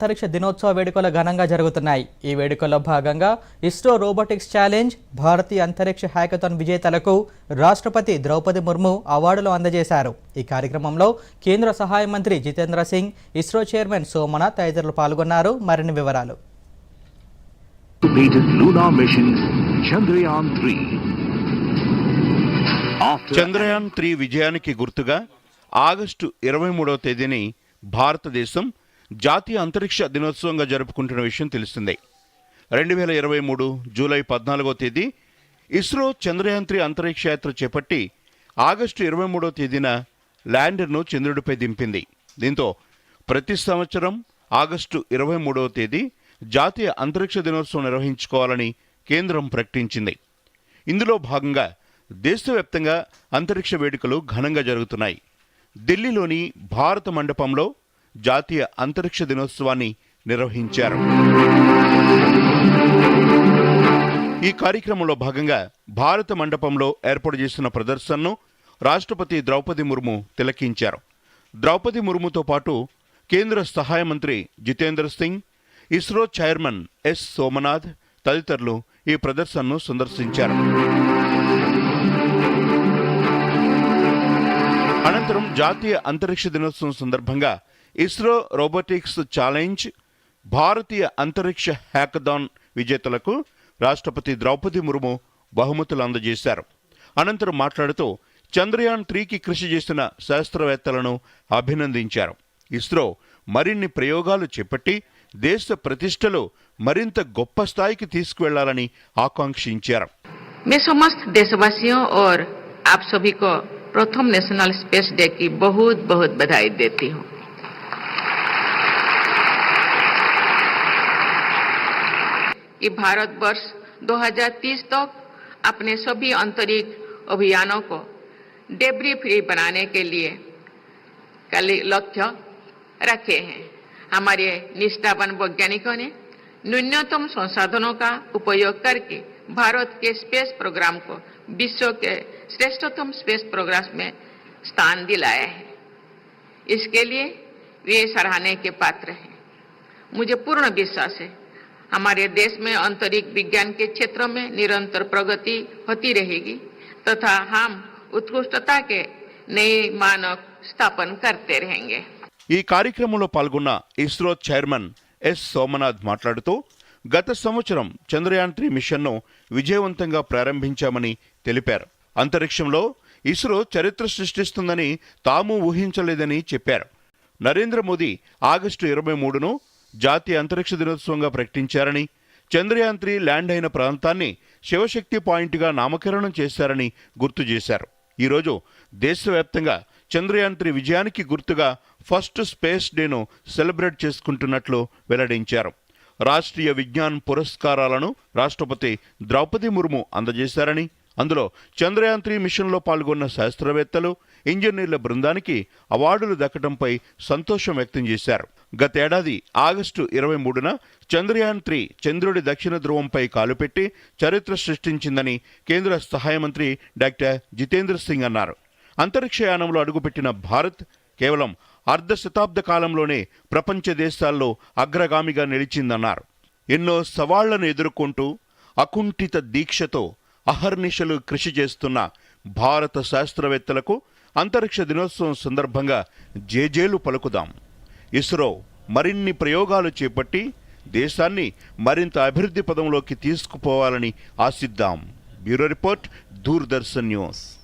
అంతరిక్ష దినోత్సవ వేడుకలు ఘనంగా జరుగుతున్నాయి. ఈ వేడుకల్లో భాగంగా ఇస్రో రోబోటిక్స్ ఛాలెంజ్ భారతీయ అంతరిక్ష హ్యాకథాన్ విజేతలకు రాష్ట్రపతి ద్రౌపది ముర్ము అవార్డులు అందజేశారు. ఈ కార్యక్రమంలో కేంద్ర సహాయ మంత్రి జితేంద్ర సింగ్ ఇస్రో చైర్మన్ సోమనాథ్ తదితరులు పాల్గొన్నారు. మరిన్ని వివరాలు. Completed lunar mission Chandrayaan 3. After Chandrayaan three విజయానికి గుర్తుగా ఆగస్టు ఇరవై మూడవ తేదీని భారతదేశం జాతీయ అంతరిక్ష దినోత్సవంగా జరుపుకుంటున్న విషయం తెలుస్తుంది. రెండు వేల ఇరవై మూడు జూలై పద్నాలుగో తేదీ ఇస్రో చంద్రయాన్ త్రీ అంతరిక్ష యాత్ర చేపట్టి ఆగస్టు ఇరవై మూడో తేదీన ల్యాండర్ను చంద్రుడిపై దింపింది. దీంతో ప్రతి సంవత్సరం ఆగస్టు ఇరవై మూడవ తేదీ జాతీయ అంతరిక్ష దినోత్సవం నిర్వహించుకోవాలని కేంద్రం ప్రకటించింది. ఇందులో భాగంగా దేశవ్యాప్తంగా అంతరిక్ష వేడుకలు ఘనంగా జరుగుతున్నాయి. ఢిల్లీలోని భారత మండపంలో జాతీయ అంతరిక్ష దినోత్సవాన్ని నిర్వహించారు. ఈ కార్యక్రమంలో భాగంగా భారత మండపంలో ఏర్పాటు చేసిన ప్రదర్శనను రాష్ట్రపతి ద్రౌపది ముర్ము తిలకించారు. ద్రౌపది ముర్ముతో పాటు కేంద్ర సహాయ మంత్రి జితేంద్ర సింగ్ ఇస్రో చైర్మన్ ఎస్ సోమనాథ్ తదితరులు ఈ ప్రదర్శనను సందర్శించారు. అనంతరం జాతీయ అంతరిక్ష దినోత్సవం సందర్భంగా ఇస్రో రోబోటిక్స్ ఛాలెంజ్ భారతీయ అంతరిక్ష హ్యాకథాన్ విజేతలకు రాష్ట్రపతి ద్రౌపది ముర్ము బహుమతులు అందజేశారు అనంతరం మాట్లాడుతూ చంద్రయాన్ త్రీకి కృషి చేసిన శాస్త్రవేత్తలను అభినందించారు ఇస్రో మరిన్ని ప్రయోగాలు చేపట్టి దేశ ప్రతిష్టలో మరింత గొప్ప స్థాయికి తీసుకువెళ్లాలని ఆకాంక్షించారు मैं समस्त देशवासियों और आप सभी को प्रथम नेशनल स्पेस डे की बहुत बहुत बधाई देती हूँ कि भारतवर्ष 2030 तक अपने सभी अंतरिक्ष अभियानों को डेबरी फ्री बनाने के लिए का लक्ष्य रखे हैं। हमारे निष्ठावान वैज्ञानिकों ने न्यूनतम संसाधनों का उपयोग करके भारत के स्पेस प्रोग्राम को विश्व के श्रेष्ठतम स्पेस प्रोग्राम में स्थान दिलाया है। इसके लिए वे सराहने के पात्र हैं। मुझे पूर्ण विश्वास है हमारे देश में अंतरिक्ष विज्ञान के क्षेत्र में निरंतर प्रगति होती रहेगी तथा हम उत्कृष्टता के नए मानक स्थापन करते रहेंगे ఈ కార్యక్రమంలో పాల్గొన్న ఇస్రో చైర్మన్ ఎస్ సోమనాథ్ మాట్లాడుతూ గత సంవత్సరం చంద్రయాన్ త్రీ మిషన్ను విజయవంతంగా ప్రారంభించామని తెలిపారు అంతరిక్షంలో ఇస్రో చరిత్ర సృష్టిస్తుందని తాము ఊహించలేదని చెప్పారు నరేంద్ర మోదీ ఆగస్టు ఇరవై మూడును జాతీయ అంతరిక్ష దినోత్సవంగా ప్రకటించారని చంద్రయాన్ త్రీ ల్యాండ్ అయిన ప్రాంతాన్ని శివశక్తి పాయింట్గా నామకరణం చేశారని గుర్తు చేశారు. ఈరోజు దేశవ్యాప్తంగా చంద్రయాన్ త్రీ విజయానికి గుర్తుగా ఫస్ట్ స్పేస్ డేను సెలబ్రేట్ చేసుకుంటున్నట్లు వెల్లడించారు. రాష్ట్రీయ విజ్ఞాన్ పురస్కారాలను రాష్ట్రపతి ద్రౌపది ముర్ము అందజేశారని అందులో చంద్రయాన్ త్రీ మిషన్లో పాల్గొన్న శాస్త్రవేత్తలు ఇంజనీర్ల బృందానికి అవార్డులు దక్కడంపై సంతోషం వ్యక్తం చేశారు. గతేడాది ఆగస్టు ఇరవై మూడున చంద్రయాన్ త్రీ చంద్రుడి దక్షిణ ధ్రువంపై కాలుపెట్టి చరిత్ర సృష్టించిందని కేంద్ర సహాయ మంత్రి డాక్టర్ జితేంద్ర సింగ్ అన్నారు. అంతరిక్షయానంలో అడుగుపెట్టిన భారత్ కేవలం అర్ధ శతాబ్ద కాలంలోనే ప్రపంచ దేశాల్లో అగ్రగామిగా నిలిచిందన్నారు. ఎన్నో సవాళ్ళను ఎదుర్కొంటూ అకుంఠిత దీక్షతో అహర్నిశలు కృషి చేస్తున్న భారత శాస్త్రవేత్తలకు అంతరిక్ష దినోత్సవం సందర్భంగా జేజేలు పలుకుదాం. ఇస్రో మరిన్ని ప్రయోగాలు చేపట్టి దేశాన్ని మరింత అభివృద్ధి పదంలోకి తీసుకుపోవాలని ఆశిద్దాం. Bureau report Doordarshan news.